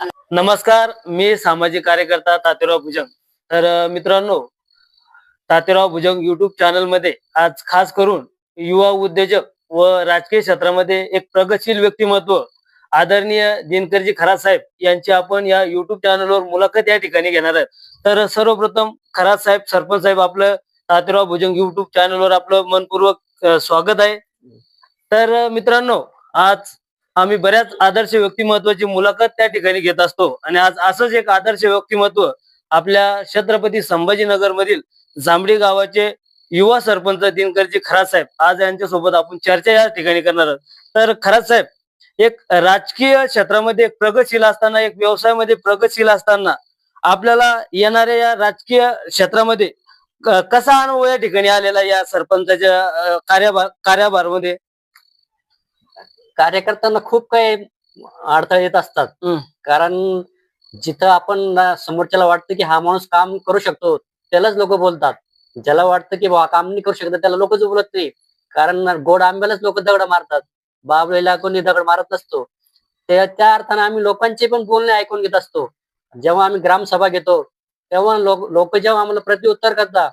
नमस्कार मी सामाजिक कार्यकर्ता तातेराव भुजंग. तर मित्रांनो तातेराव भुजंग युट्यूब चॅनलमध्ये आज खास करून युवा उद्योजक व राजकीय क्षेत्रामध्ये एक प्रगतशील व्यक्तिमत्व आदरणीय दिनकरजी खरात साहेब यांची आपण या युट्यूब चॅनलवर मुलाखत या ठिकाणी घेणार आहेत. तर सर्वप्रथम खरात साहेब सरपंच साहेब आपलं तातेराव भुजंग युट्यूब चॅनलवर आपलं मनपूर्वक स्वागत आहे. तर मित्रांनो आज आम्ही बऱ्याच आदर्श व्यक्तिमत्वाची मुलाखत त्या ठिकाणी घेत असतो. आणि आज असंच एक आदर्श व्यक्तिमत्व आपल्या छत्रपती संभाजीनगर मधील जांभडी गावाचे युवा सरपंच दिनकरजी खरात साहेब. आज यांच्या सोबत आपण चर्चा या ठिकाणी करणार आहोत. तर खरात साहेब एक राजकीय क्षेत्रामध्ये एक प्रगतशील असताना एक व्यवसायामध्ये प्रगतशील असताना आपल्याला येणाऱ्या या राजकीय क्षेत्रामध्ये कसा अनुभव या ठिकाणी आलेला या सरपंचाच्या अ, कार्यभार कार्यभारमध्ये? कार्यकर्त्यांना खूप काही अडथळे येत असतात. कारण जिथं आपण समोरच्याला वाटतं की हा माणूस काम करू शकतो त्यालाच लोक बोलतात. ज्याला वाटतं की बा काम नाही करू शकत त्याला लोकच बोलत नाही. कारण गोड आंब्यालाच लोक दगड मारतात. बाबलेला कोणी दगड मारत नसतो. त्या त्या अर्थाने आम्ही लोकांचे पण बोलणे ऐकून घेत असतो. जेव्हा आम्ही ग्रामसभा घेतो तेव्हा लोक लोक जेव्हा आम्हाला प्रत्युत्तर करतात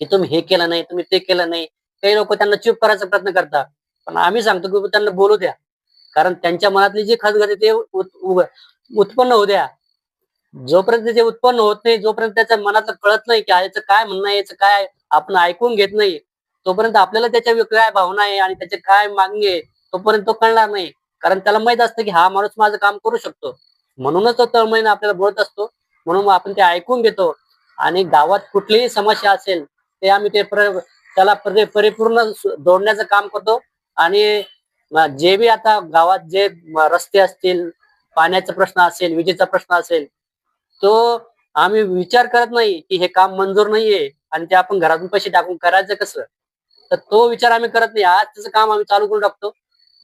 की तुम्ही हे केलं नाही तुम्ही ते केलं नाही काही लोक त्यांना चूप करायचा प्रयत्न करतात. पण आम्ही सांगतो की त्यांना बोलू द्या. कारण त्यांच्या मनातली जी खतगती ते उत्पन्न होऊ द्या. जोपर्यंत जे उत्पन्न होत नाही जोपर्यंत त्याच्या मनातलं कळत नाही की याचं काय म्हणणं आहे याचं काय आपण ऐकून घेत नाही तोपर्यंत आपल्याला त्याच्या काय भावना आहे आणि त्याचे काय मागणी आहे तोपर्यंत तो कळणार नाही. कारण त्याला माहीत असतं की हा माणूस माझं काम करू शकतो. म्हणूनच तो तळमळीने आपल्याला बोलत असतो. म्हणून आपण ते ऐकून घेतो. आणि गावात कुठलीही समस्या असेल ते आम्ही ते त्याला परिपूर्ण जोडण्याचं काम करतो. आणि जे बी आता गावात जे रस्ते असतील पाण्याचा प्रश्न असेल विजेचा प्रश्न असेल तो आम्ही विचार करत नाही की हे काम मंजूर नाहीये आणि ते आपण घरातून पैसे टाकून करायचं कसं? तर तो विचार आम्ही करत नाही. आज त्याचं काम आम्ही चालू करून टाकतो.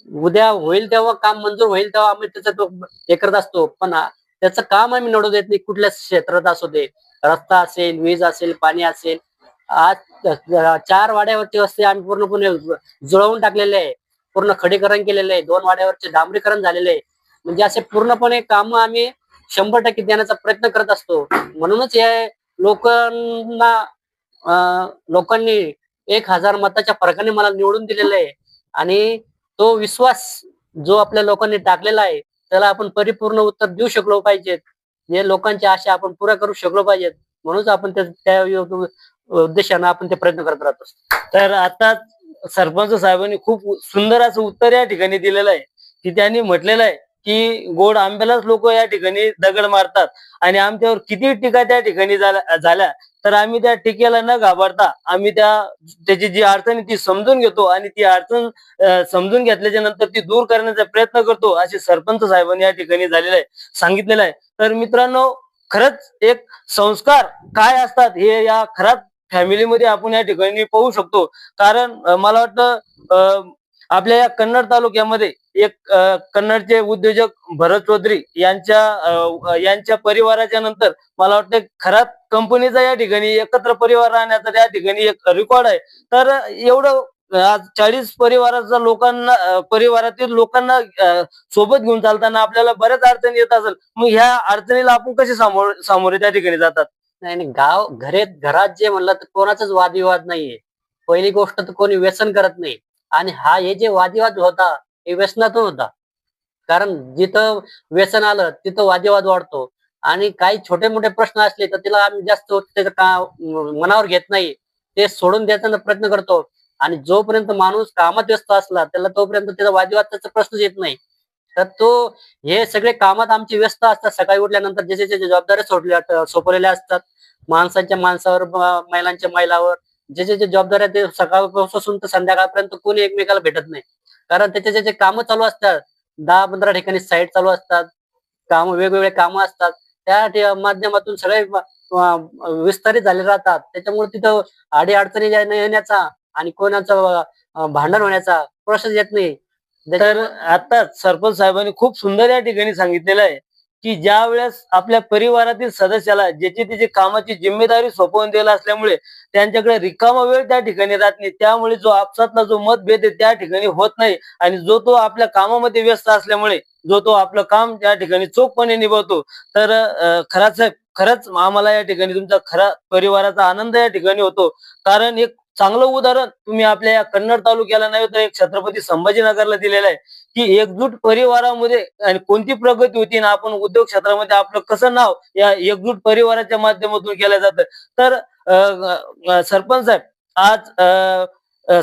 उद्या होईल तेव्हा काम मंजूर होईल तेव्हा आम्ही त्याचं तो हे करत असतो. पण त्याचं काम आम्ही नडू देत नाही. कुठल्या क्षेत्रात असू दे. रस्ता असेल वीज असेल पाणी असेल आज चार वाड्यावरती वस्ती आम्ही पूर्णपणे जुळवून टाकलेले आहे. पूर्ण खडीकरण केलेले आहे. दोन वाड्यावरचे डांबरीकरण झालेले आहे. म्हणजे असे पूर्णपणे काम आम्ही शंभर टक्के देण्याचा प्रयत्न करत असतो. म्हणूनच हे लोकांना लोकांनी एक हजार मताच्या फरकाने मला निवडून दिलेलं आहे. आणि तो विश्वास जो आपल्या लोकांनी टाकलेला आहे त्याला आपण परिपूर्ण उत्तर देऊ शकलो पाहिजेत. जे लोकांच्या आशा आपण पुऱ्या करू शकलो पाहिजेत. म्हणूनच आपण त्या- उद्देशानं आपण ते प्रयत्न करत राहतो. तर आता सरपंच साहेबांनी खूप सुंदर असं उत्तर या ठिकाणी दिलेलं आहे की त्यांनी म्हटलेलं आहे की गोड आंब्यालाच लोक या ठिकाणी दगड मारतात आणि आमच्यावर किती टीका त्या ठिकाणी झाल्या झाल्या तर आम्ही त्या टीकेला न घाबरता आम्ही त्या त्याची जी अडचण आहे ती समजून घेतो आणि ती अडचण समजून घेतल्याच्या नंतर ती दूर करण्याचा प्रयत्न करतो असे सरपंच साहेबांनी या ठिकाणी झालेलं आहे सांगितलेलं आहे. तर मित्रांनो खरंच एक संस्कार काय असतात हे या खराच फॅमिलीमध्ये आपण या ठिकाणी पाहू शकतो. कारण मला वाटतं आपल्या या कन्नड तालुक्यामध्ये एक कन्नडचे उद्योजक भरत चौधरी यांच्या यांच्या परिवाराच्या नंतर मला वाटतं खरात कंपनीचा या ठिकाणी एकत्र परिवार राहण्याचा त्या ठिकाणी एक रेकॉर्ड आहे. तर एवढं आज चाळीस परिवाराचा लोकांना परिवारातील लोकांना सोबत घेऊन चालताना आपल्याला बऱ्याच अडचणी येत असेल. मग ह्या अडचणीला आपण कसे सामोरे सामोरे त्या ठिकाणी जातात? नाही नाही गाव घरे घरात जे म्हणलं तर कोणाचाच वादविवाद नाहीये. पहिली गोष्ट तर कोणी व्यसन करत नाही. आणि हा हे जे वादविवाद होता हे व्यसनातून होता. कारण जिथं व्यसन आलं तिथं वादविवाद वाढतो. आणि काही छोटे मोठे प्रश्न असले तर तिला आम्ही जास्त त्याचं का मनावर घेत नाही. ते सोडून द्यायचा प्रयत्न करतो. आणि जोपर्यंत माणूस कामात व्यस्त असला त्याला तोपर्यंत त्याचा वादविवाद त्याचा प्रश्नच येत नाही. तर तो हे सगळे कामात आमचे व्यस्त असतात. सकाळी उठल्यानंतर ज्याच्या जसे जबाबदाऱ्या सोडल्या सोपवलेल्या असतात. माणसांच्या माणसावर महिलांच्या महिलावर जे जे जबाबदाऱ्या ते सकाळपासून तर संध्याकाळपर्यंत कोणी एकमेकाला भेटत नाही. कारण त्याचे जे कामं चालू असतात दहा पंधरा ठिकाणी साईट चालू असतात. काम वेगवेगळे कामं असतात. त्या माध्यमातून सगळे विस्तारित झाले राहतात. त्याच्यामुळे तिथं आडी अडचणी येण्याचा आणि कोणाचं भांडण होण्याचा प्रोसेस येत नाही. तर आता सरपंच साहेबांनी खूप सुंदर या ठिकाणी सांगितलेलं आहे की ज्या वेळेस आपल्या परिवारातील सदस्याला ज्याची त्याची कामाची जिम्मेदारी सोपवून दिला असल्यामुळे त्यांच्याकडे रिकामा वेळ त्या ठिकाणी राहत नाही त्यामुळे जो आपसातला जो मतभेद आहे त्या ठिकाणी होत नाही आणि जो तो आपल्या कामामध्ये व्यस्त असल्यामुळे जो तो आपलं काम त्या ठिकाणी चोखपणे निभावतो. तर अं, खराच साहेब खरंच आम्हाला या ठिकाणी तुमचा खरा परिवाराचा आनंद या ठिकाणी होतो. कारण एक चांगलं उदाहरण तुम्ही आपल्या या कन्नड तालुक्याला नव्हे तर एक छत्रपती संभाजीनगरला दिलेलं आहे. की एकजूट परिवारामध्ये आणि कोणती प्रगती होती ना आपण उद्योग क्षेत्रामध्ये आपलं कसं नाव या एकजूट परिवाराच्या माध्यमातून केलं जातं. तर सरपंच साहेब आज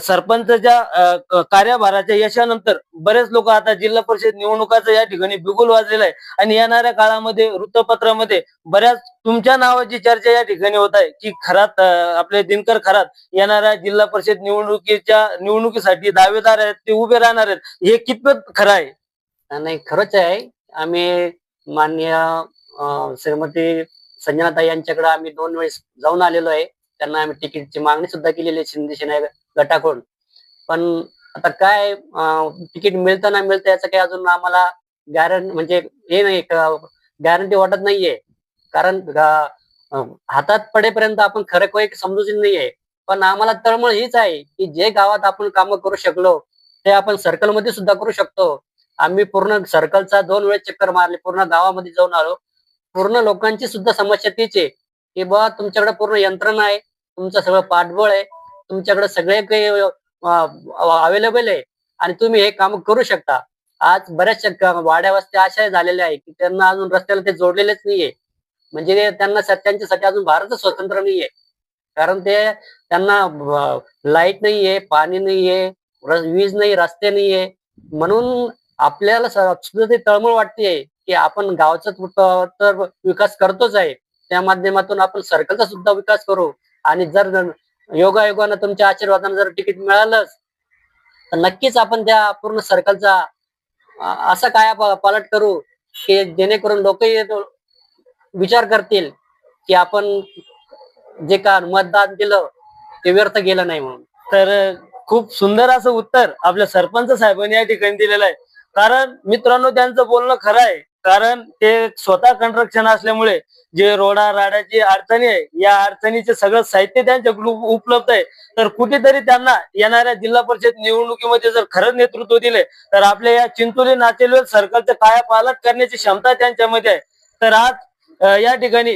सरपंचच्या कार्यभाराच्या यशानंतर बरेच लोक आता जिल्हा परिषद निवडणुकाचं या ठिकाणी बिगुल वाजलेलं आहे. आणि येणाऱ्या काळामध्ये वृत्तपत्रामध्ये बऱ्याच तुमच्या नावाची चर्चा या ठिकाणी होत आहे की खरात आपले दिनकर खरात येणाऱ्या जिल्हा परिषद निवडणुकीच्या निवडणुकीसाठी दावेदार आहेत ते उभे राहणार आहेत. हे कितपत खरं आहे? नाही खरंच आहे. आम्ही माननीय श्रीमती संजनाताई यांच्याकडे आम्ही दोन वेळेस जाऊन आलेलो आहे. त्यांना आम्ही तिकीटची मागणी सुद्धा केलेली आहे शिंदे सेना गटाकडून. पण आता काय तिकीट मिळतं ना मिळतं याचं काही अजून आम्हाला गॅरंटी म्हणजे हे नाही गॅरंटी वाटत नाहीये. कारण हातात पडेपर्यंत आपण खरं काही समजूच नाहीये. पण आम्हाला तळमळ हीच आहे की जे गावात आपण कामं करू शकलो ते आपण सर्कलमध्ये सुद्धा करू शकतो. आम्ही पूर्ण सर्कलचा दोन वेळेस चक्कर मारले पूर्ण गावामध्ये जाऊन आलो. पूर्ण लोकांची सुद्धा समस्या तीच आहे की बा तुमच्याकडे पूर्ण यंत्रणा आहे. तुमचं सगळं पाठबळ आहे. तुमच्याकडे सगळे काही अवेलेबल आहे. आणि तुम्ही हे काम करू शकता. आज बऱ्याचशा वाड्यावस्त्या वाड्या वस्त्या अशा झालेल्या आहे की त्यांना अजून रस्त्याला ते जोडलेलेच नाहीये. म्हणजे त्यांना त्यांच्यासाठी अजून भारतच स्वतंत्र नाहीये. कारण ते त्यांना लाइट नाहीये पाणी नाहीये वीज नाही रस्ते नाहीये. म्हणून आपल्याला सुद्धा ते तळमळ वाटते की आपण गावचा तर विकास करतोच आहे. त्या माध्यमातून आपण सर्कलचा सुद्धा विकास करू. आणि जर योगायोगानं तुमच्या आशीर्वादानं जर तिकीट मिळालंच तर नक्कीच आपण त्या पूर्ण सर्कलचा असं काय पालट करू की जेणेकरून लोकही विचार करतील की आपण जे का मतदान दिलं ते व्यर्थ गेलं नाही म्हणून. तर खूप सुंदर असं उत्तर आपल्या सरपंच साहेबांनी या ठिकाणी दिलेलं आहे. कारण मित्रांनो त्यांचं बोलणं खरं आहे. कारण ते स्वतः कंस्ट्रक्शन असल्यामुळे जे रोडा राड्याची अडचणी आहे या अडचणीचे सगळं साहित्य त्यांच्याकडे उपलब्ध आहे. तर कुठेतरी त्यांना येणाऱ्या जिल्हा परिषद निवडणुकीमध्ये जर खरंच नेतृत्व दिले तर आपल्या या चिंचोली नाचेलवेल सरकारचं काया पालट करण्याची क्षमता त्यांच्यामध्ये आहे. तर आज या ठिकाणी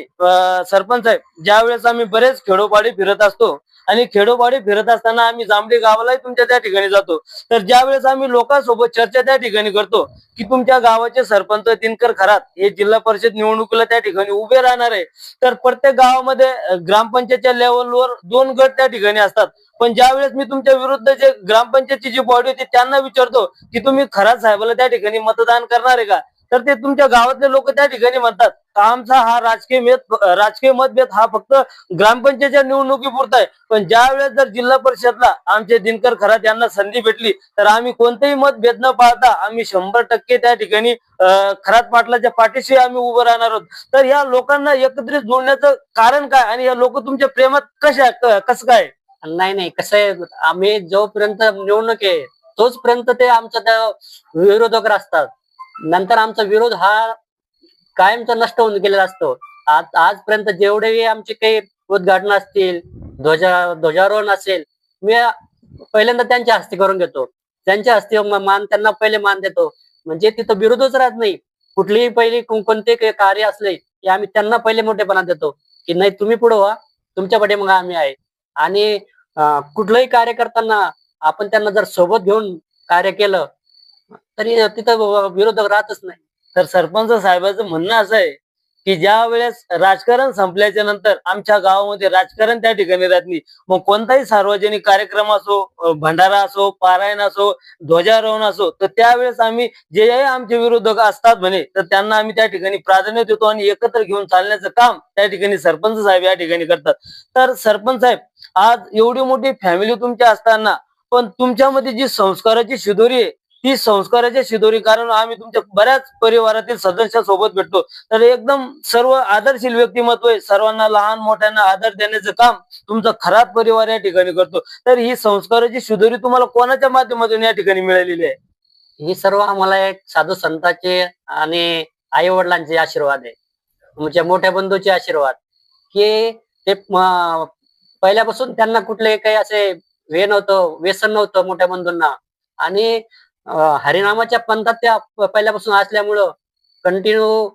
सरपंच साहेब ज्या वेळेस आम्ही बरेच खेडोपाडी फिरत असतो आणि खेडोपाडी फिरत असताना आम्ही जांभळी गावालाही तुमच्या त्या ठिकाणी जातो. तर ज्या वेळेस आम्ही लोकांसोबत चर्चा त्या ठिकाणी करतो की तुमच्या गावाचे सरपंच दिनकर खरात हे जिल्हा परिषद निवडणुकीला त्या ठिकाणी उभे राहणार आहे. तर प्रत्येक गावामध्ये ग्रामपंचायतच्या लेवलवर दोन गट त्या ठिकाणी असतात. पण ज्या वेळेस मी तुमच्या विरुद्ध जे ग्रामपंचायतची जी बॉडी होती त्यांना विचारतो की तुम्ही खरात साहेबाला त्या ठिकाणी मतदान करणार आहे का? तर ते तुमच्या गावातले लोक त्या ठिकाणी म्हणतात आमचा हा राजकीय मत राजकीय मतभेद हा फक्त ग्रामपंचायतच्या निवडणुकीपुरता आहे पण ज्या वेळेस जर जिल्हा परिषदला आमचे दिनकर खरात यांना संधी भेटली तर आम्ही कोणतेही मतभेद न पाळता आम्ही शंभर टक्के त्या ठिकाणी खरात पाटलाच्या पाठीशी आम्ही उभं राहणार आहोत. तर या लोकांना एकत्रित जोडण्याचं कारण काय? आणि या लोक तुमच्या प्रेमात कशा कसं काय नाही नाही कसं आहे? आम्ही जोपर्यंत निवडणूक आहे तोचपर्यंत ते आमच्या त्या विरोधक असतात. नंतर आमचा विरोध हा कायमचा नष्ट होऊन गेलेला असतो. आज आजपर्यंत जेवढेही आमचे काही उद्घाटन असतील ध्वजा ध्वजारोहण असेल मी पहिल्यांदा त्यांच्या हस्ते करून घेतो. त्यांच्या हस्ते मान त्यांना पहिले मान देतो. म्हणजे तिथं विरोधच राहत नाही. कुठलीही पहिली कोणते काही कार्य असले की आम्ही त्यांना पहिले मोठेपणा देतो. की नाही तुम्ही पुढे व्हा. तुमच्या पाठीमाग आम्ही आहे. आणि कुठलंही कार्य करताना आपण त्यांना जर सोबत घेऊन कार्य केलं तरी तिथं विरोधक राहतच नाही. तर सरपंच साहेबाचं म्हणणं असं आहे की ज्या वेळेस राजकारण संपल्याच्या नंतर आमच्या गावामध्ये राजकारण त्या ठिकाणी राहत नाही. मग कोणताही सार्वजनिक कार्यक्रम असो भंडारा असो पारायण असो ध्वजारोहण असो तर त्यावेळेस आम्ही जे जे आमचे विरोधक असतात म्हणे तर त्यांना आम्ही त्या ठिकाणी प्राधान्य देतो आणि एकत्र घेऊन चालण्याचं काम त्या ठिकाणी सरपंच साहेब या ठिकाणी करतात. तर सरपंच साहेब आज एवढी मोठी फॅमिली तुमच्या असताना पण तुमच्यामध्ये जी संस्काराची शिदोरी आहे ती संस्काराची शिदोरी कारण आम्ही तुमच्या बऱ्याच परिवारातील सदस्यासोबत भेटतो. तर एकदम सर्व आदर्शील व्यक्तिमत्व आहे. सर्वांना लहान मोठ्यांना आदर देण्याचं काम तुमचा खराब परिवार या ठिकाणी करतो. तर ही संस्काराची शिदोरी तुम्हाला कोणाच्या माध्यमातून या ठिकाणी मिळालेली आहे? ही सर्व आम्हाला एक साधू संतांचे आणि आई वडिलांचे आशीर्वाद आहे. तुमच्या मोठ्या बंधूचे आशीर्वाद. की ते पहिल्यापासून त्यांना कुठले काही असे हे नव्हतं व्यसन नव्हतं मोठ्या बंधूंना. आणि हरिनामाच्या पंथात त्या पहिल्यापासून असल्यामुळं कंटिन्यू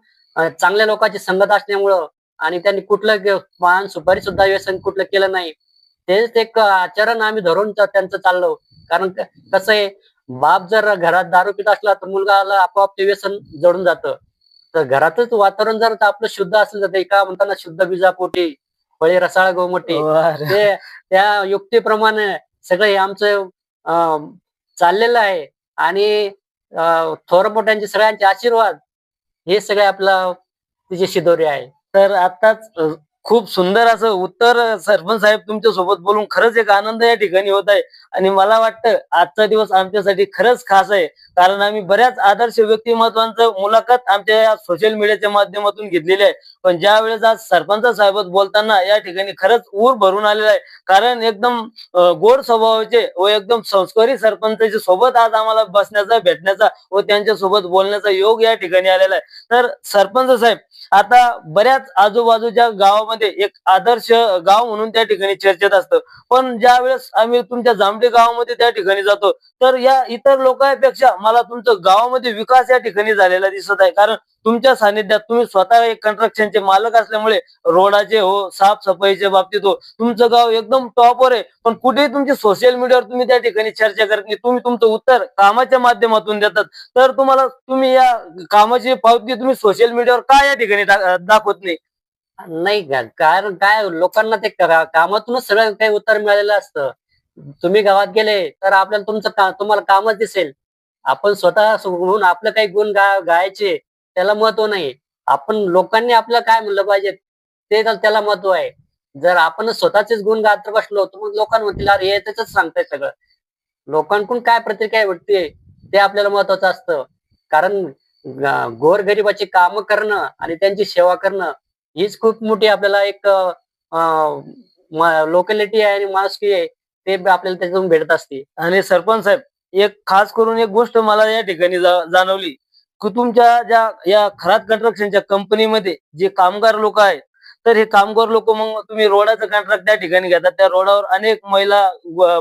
चांगल्या लोकांची संगत असल्यामुळं आणि त्यांनी कुठलं पान सुपारी सुद्धा व्यसन कुठलं केलं नाही. तेच एक आचरण आम्ही धरून त्या- त्यांचं चाललो. कारण कसं आहे बाप जर घरात दारू पित असला तर मुलगाला आपोआप ते व्यसन जडून जातं. तर घरातच वातावरण जर आपलं शुद्ध असेल तर ते का म्हणताना शुद्ध बीजापोटी फळे रसाळ गोमटी. ते त्या युक्तीप्रमाणे सगळं हे आमचं चाललेलं आहे. आणि थोर मोठ्यांचे सगळ्यांचे आशीर्वाद हे सगळे आपलं तिची शिदोरी आहे. तर आताच खूप सुंदर असं उत्तर सरपंच साहेब तुमच्यासोबत बोलून खरंच एक आनंद या ठिकाणी होत आहे. आणि मला वाटतं आजचा दिवस आमच्यासाठी खरंच खास आहे. कारण आम्ही बऱ्याच आदर्श व्यक्तिमत्वांचं मुलाखत आमच्या या सोशल मीडियाच्या माध्यमातून घेतलेली आहे. पण ज्या वेळेस आज सरपंच साहेबात बोलताना या ठिकाणी खरंच ऊर भरून आलेला आहे. कारण एकदम गोड स्वभावाचे व एकदम संस्कारी सरपंचाच्या सोबत आज आम्हाला बसण्याचा भेटण्याचा व त्यांच्यासोबत बोलण्याचा योग या ठिकाणी आलेला आहे. तर सरपंच साहेब आता बऱ्याच आजूबाजूच्या गावामध्ये एक आदर्श गाव म्हणून त्या ठिकाणी चर्चेत असतं. पण ज्या वेळेस आम्ही तुमच्या जांभळी गावामध्ये त्या ठिकाणी जातो तर या इतर लोकांपेक्षा मला तुमचं गावामध्ये विकास या ठिकाणी झालेला दिसत आहे. कारण तुमच्या सानिध्यात तुम्ही स्वतः एक कंस्ट्रक्शनचे मालक असल्यामुळे रोडाचे हो साफसफाईच्या बाबतीत हो तुमचं गाव एकदम टॉपवर आहे. पण कुठेही तुमची सोशल मीडियावर तुम्ही त्या ठिकाणी चर्चा करत नाही. तुम्ही तुमचं उत्तर कामाच्या माध्यमातून देतात. तर तुम्हाला तुम्ही या कामाची पावती तुम्ही सोशल मीडियावर का या ठिकाणी दाखवत नाही? नाही कारण काय लोकांना ते करा- कामातूनच सगळं काही उत्तर मिळालेलं असतं. तुम्ही गावात गेले तर आपल्याला तुमचं का तुम्हाला कामच दिसेल. आपण स्वतः होऊन आपलं काही गुण गा गायचे. त्याला महत्त्व नाही आपण लोकांनी आपलं काय म्हणलं पाहिजे ते तर त्याला महत्त्व आहे. जर आपण स्वतःचेच गुण गात बसलो तर मग लोकांना म्हणतील अरे हे त्याच सांगताय सगळं. लोकांकडून काय प्रतिक्रिया भेटते ते आपल्याला महत्वाचं असतं. कारण गोर गरिबाची कामं करणं आणि त्यांची सेवा करणं हीच खूप मोठी आपल्याला एक लोकॅलिटी आहे आणि माणुसकी आहे ते आपल्याला त्याच्यातून भेटत असते. आणि सरपंच साहेब एक खास करून एक गोष्ट मला या ठिकाणी जाणवली. की तुमच्या ज्या या खरात कंस्ट्रक्शनच्या कंपनीमध्ये जे कामगार लोक आहेत तर हे कामगार लोक मग तुम्ही रोडाचं कॉन्ट्रॅक्ट त्या ठिकाणी घेतात. त्या रोडावर अनेक महिला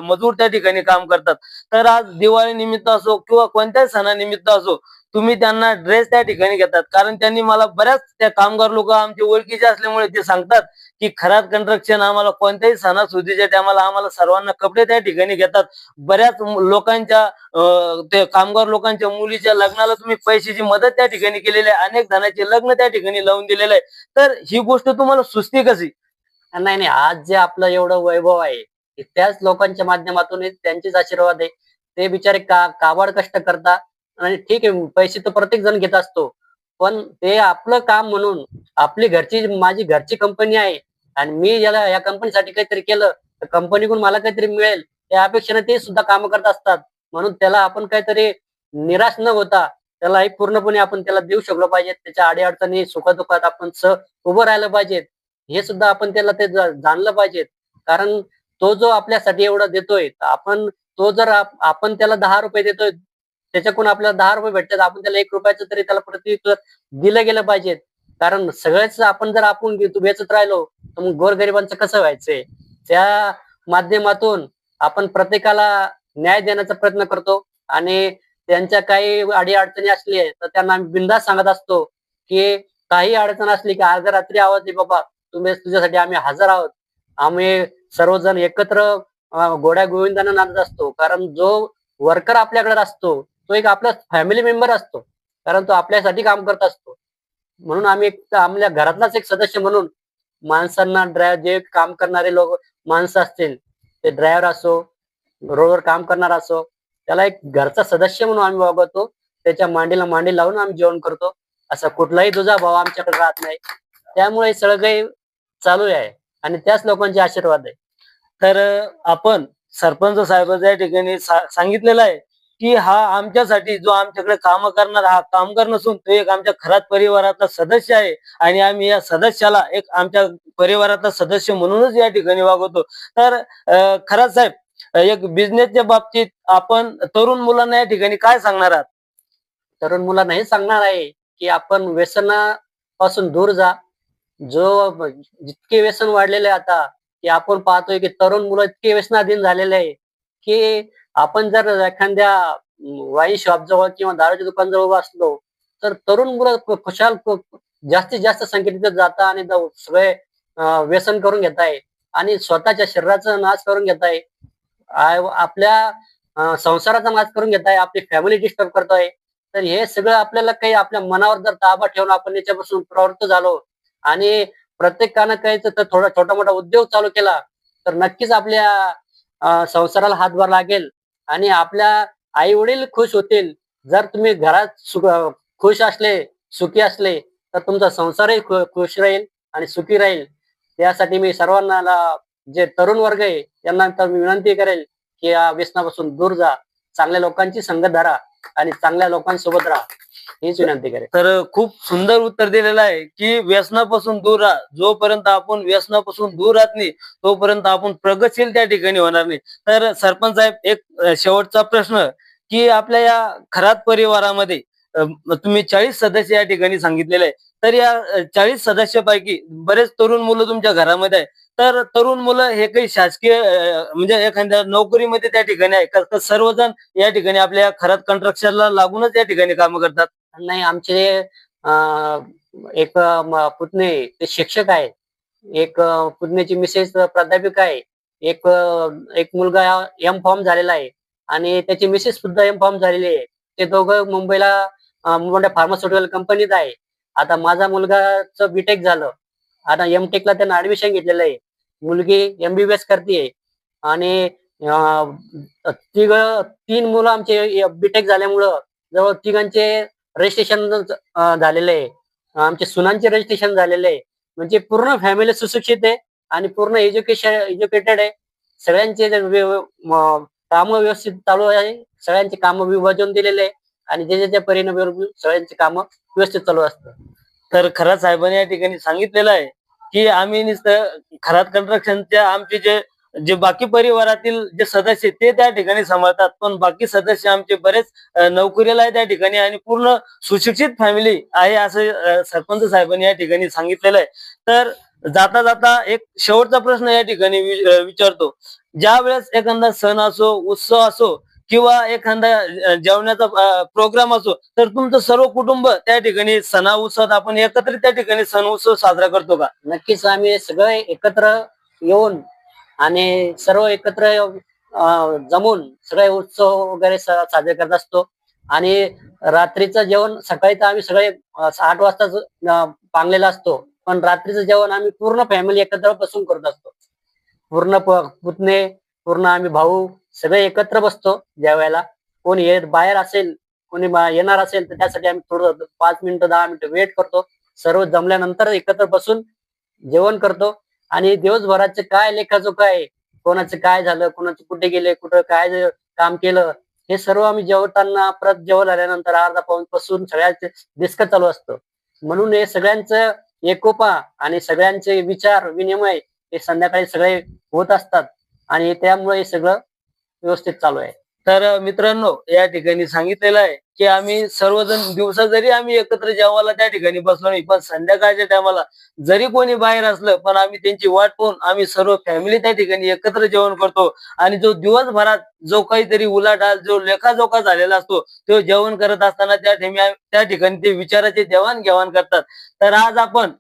मजूर त्या ठिकाणी काम करतात. तर आज दिवाळी निमित्त असो किंवा कोणत्याही सणानिमित्त असो तुम्ही त्यांना ड्रेस त्या ठिकाणी घेतात. कारण त्यांनी मला बऱ्याच त्या कामगार लोक आमचे ओळखीचे असल्यामुळे ते सांगतात की खरात कंट्रक्शन आम्हाला कोणत्याही सणासुदीच्या टायमाला आम्हाला सर्वांना कपडे त्या ठिकाणी घेतात. बऱ्याच लोकांच्या ते कामगार लोकांच्या मुलीच्या लग्नाला तुम्ही पैशाची मदत त्या ठिकाणी केलेली आहे. अनेक जणांचे लग्न त्या ठिकाणी लावून दिलेलं आहे. तर ही गोष्ट तुम्हाला सुस्ती कशी? नाही नाही. आज जे आपलं एवढं वैभव आहे त्याच लोकांच्या माध्यमातून त्यांचेच आशीर्वाद आहे. ते बिचारे का काबाड कष्ट करतात. आणि ठीक आहे पैसे तर प्रत्येक जण घेत असतो. पण ते आपलं काम म्हणून आपली घरची माझी घरची कंपनी आहे आणि मी याला या कंपनीसाठी काहीतरी केलं तर कंपनीकडून मला काहीतरी मिळेल या अपेक्षेने ते सुद्धा काम करत असतात. म्हणून त्याला आपण काहीतरी निराश न होता त्याला एक पूर्णपणे आपण त्याला देऊ शकलो पाहिजे. त्याच्या अडीअडचणी सुखादुखात आपण स उभं राहिलं पाहिजेत हे सुद्धा आपण त्याला ते जाणलं पाहिजे. कारण तो जो आपल्यासाठी एवढं देतोय आपण तो जर आपण त्याला दहा रुपये देतोय त्याच्याकडून आपल्याला दहा रुपये भेटतात. आपण त्याला एक रुपयाचं तरी त्याला प्रत्युत्तर दिलं गेलं पाहिजे. कारण सगळ्याच आपण जर आपण वेचत राहिलो तर मग गोरगरिबांचं कसं व्हायचंय? त्या माध्यमातून आपण प्रत्येकाला न्याय देण्याचा प्रयत्न करतो. आणि त्यांच्या काही अडी अडचणी असली तर त्यांना आम्ही बिंदास सांगत असतो की काही अडचण असली की अर्ध्या रात्री आवाज दे बाबा. तुम्ही तुझ्यासाठी आम्ही हजर आहोत. आम्ही सर्वजण एकत्र गोड्या घोड्या नांदत असतो. कारण जो वर्कर आपल्याकडे असतो तो एक आपला फॅमिली मेंबर असतो. कारण तो आपल्यासाठी काम करत असतो. म्हणून आम्ही एक आपल्या घरातलाच एक सदस्य म्हणून माणसांना ड्रायव्हर जे काम करणारे लोक माणसं असतील ते ड्रायव्हर असो रोडवर काम करणार असो त्याला एक घरचा सदस्य म्हणून आम्ही वागवतो. त्याच्या मांडीला मांडी लावून आम्ही जेवण करतो. असा कुठलाही दुजा भाव आमच्याकडे राहत नाही. त्यामुळे सगळं काही चालू आहे आणि त्याच लोकांचे आशीर्वाद आहे. तर आपण सरपंच साहेबांच्या या ठिकाणी सांगितलेलं आहे. की हा आमच्यासाठी जो आमच्याकडे काम करणार हा कामगार नसून तो एक आमच्या खरात परिवारातला सदस्य आहे. आणि आम्ही या सदस्याला एक आमच्या परिवारातला सदस्य म्हणूनच या ठिकाणी वागवतो. तर खरात साहेब एक बिझनेसच्या बाबतीत आपण तरुण मुलांना या ठिकाणी काय सांगणार आहात? तरुण मुलांना हे सांगणार आहे की आपण व्यसनापासून दूर जा. जो जितके व्यसन वाढलेले आता की आपण पाहतोय की तरुण मुलं इतके व्यसनाधीन झालेले आहे की आपण जर एखाद्या वाईन शॉप जवळ किंवा दारूच्या दुकान जवळ असलो तर तरुण मुलं खुशाल जास्तीत जास्त संख्येत तिथे जाता आणि जाऊ- सगळे व्यसन करून घेत आहे आणि स्वतःच्या शरीराचा नाश करून घेत आहे आपल्या संसाराचा नाश करून घेत आहे आपली फॅमिली डिस्टर्ब करतोय. तर हे सगळं आपल्याला काही आपल्या मनावर जर ताबा ठेवून आपण याच्यापासून प्रवृत्त झालो आणि प्रत्येकानं काही तर थोडा छोटा मोठा उद्योग चालू केला तर नक्कीच आपल्या संसाराला हातभार लागेल. आणि आपल्या आई वडील खुश होतील. जर तुम्ही घरात सुख खुश असले सुखी असले तर तुमचा संसारही खुश राहील आणि सुखी राहील. त्यासाठी मी सर्वांना जे तरुण वर्ग आहे त्यांना तर मी विनंती करेल की या व्यसनापासून दूर जा. चांगल्या लोकांची संगत धरा आणि चांगल्या लोकांसोबत राहा. हीच विनंती करेल तर खूप सुंदर उत्तर दिलेलं आहे की व्यसनापासून दूर राहा. जोपर्यंत आपण व्यसनापासून दूर राहत नाही तोपर्यंत आपण प्रगतशील त्या ठिकाणी होणार नाही. तर सरपंच साहेब एक शेवटचा प्रश्न की आपल्या या खरात परिवारामध्ये तुम्ही चाळीस सदस्य या ठिकाणी सांगितलेले आहे. तर या चाळीस सदस्यापैकी बरेच तरुण मुलं तुमच्या घरामध्ये आहे तर तरुण मुलं हे काही शासकीय म्हणजे एखाद्या नोकरीमध्ये त्या ठिकाणी आहे का? सर्वजण या ठिकाणी आपल्या खरात कंट्रक्शनला लागूनच या ठिकाणी कामं करतात. नाही आमचे एक पुतणे ते शिक्षक आहे. एक पुतण्याची मिसेस प्राध्यापिका आहे. एक एक मुलगा एम फॉर्म झालेला आहे. आणि त्याची मिसेस सुद्धा एम फॉर्म झालेली आहे. ते दोघं मुंबईला मोठ्या फार्मास्युटिकल कंपनीत आहे. आता माझा मुलगाचं बीटेक झालं. आता एमटेकला त्यांना ऍडमिशन घेतलेलं आहे. मुलगी एमबीबीएस करते आणि तिघ तीन मुलं आमचे बीटेक झाल्यामुळं जवळ तिघांचे रजिस्ट्रेशन झालेलं आहे. आमचे सुनांचे रजिस्ट्रेशन झालेलं आहे. म्हणजे पूर्ण फॅमिली सुशिक्षित आहे आणि पूर्ण एज्युकेशन एज्युकेटेड आहे. सगळ्यांचे काम व्यवस्थित चालू आहे. सगळ्यांचे काम विभाजन दिलेले आहे. आणि ज्याच्या त्या परिणाम सगळ्यांचे काम व्यवस्थित चालू असतं तर खरात साहेबांनी या ठिकाणी सांगितलेलं आहे की आम्ही नुसतं खरात कन्स्ट्रक्शनच्या आमचे जे जे बाकी परिवारातील जे सदस्य ते त्या ठिकाणी सांभाळतात. पण बाकी सदस्य आमचे बरेच नोकरीला आहे त्या ठिकाणी आणि पूर्ण सुशिक्षित फॅमिली आहे असं सरपंच साहेबांनी या ठिकाणी सांगितलेलं आहे. तर जाता जाता एक शेवटचा प्रश्न या ठिकाणी विचारतो. ज्या वेळेस एखादा सण असो उत्सव असो किंवा एखादा जेवणाचा प्रोग्राम असो तर तुमचं सर्व कुटुंब त्या ठिकाणी सणा उत्सवात आपण एकत्रित त्या ठिकाणी सण उत्सव साजरा करतो का? नक्कीच आम्ही सगळे एकत्र येऊन आणि सर्व एकत्र जमून सगळे उत्सव वगैरे साजरे करत असतो. आणि रात्रीचं जेवण सकाळी तर आम्ही सगळे आठ वाजताच पांगलेला असतो. पण रात्रीचं जेवण आम्ही पूर्ण फॅमिली एकत्र बसून करत असतो. पूर्ण प- पुतणे पूर्ण आम्ही भाऊ सगळे एकत्र बसतो जेवायला कोणी ये बाहेर असेल कोणी येणार असेल तर त्यासाठी आम्ही थोडं पाच मिनिटं दहा मिनिटं वेट करतो. सर्व जमल्यानंतर एकत्र बसून जेवण करतो. आणि दिवसभराचे काय लेखाजोखा आहे कोणाचं काय झालं कोणाचं कुठे गेले कुठं काय काम केलं हे सर्व आम्ही जेवताना परत जेवण आल्यानंतर अर्धा पाऊन पासून सगळ्यांचे डिस्कस चालू असतो. म्हणून हे सगळ्यांचं एकोपा आणि सगळ्यांचे विचार विनिमय हे संध्याकाळी सगळे होत असतात. आणि त्यामुळे हे सगळं व्यवस्थित चालू आहे. तर मित्रांनो या ठिकाणी सांगितलेलं आहे की आम्ही सर्वजण दिवसा जरी आम्ही एकत्र जेवायला त्या ठिकाणी बसलो नाही पण संध्याकाळच्या टायमाला जरी कोणी बाहेर असलं पण आम्ही त्यांची वाट पाहून आम्ही सर्व फॅमिली त्या ठिकाणी एकत्र जेवण करतो. आणि जो दिवसभरात जो काहीतरी उलाढाल जो लेखाजोखा झालेला असतो तो जेवण करत असताना त्या ठिकाणी त्या ठिकाणी ते विचाराचे देवाणघेवाण करतात. तर आज आपण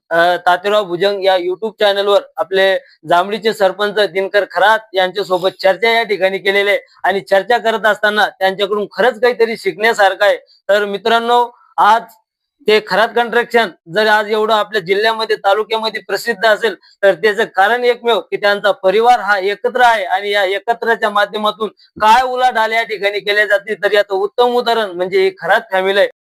तातेराव भुजंग या युट्यूब चॅनलवर आपले जांभळीचे सरपंच दिनकर खरात यांच्यासोबत चर्चा या ठिकाणी केलेली आहे. आणि चर्चा करत असताना त्यांच्याकडून खरंच काहीतरी शिकण्यासारखं आहे. तर मित्रांनो आज ते खरात कन्स्ट्रक्शन जर आज एवढं आपल्या जिल्ह्यामध्ये तालुक्यामध्ये प्रसिद्ध असेल तर त्याचं कारण एकमेव की त्यांचा परिवार हा एकत्र आहे आणि या एकत्रच्या माध्यमातून काय उलाढाल या ठिकाणी केल्या जाते तर याचं उत्तम उदाहरण म्हणजे ही खरात फॅमिली आहे.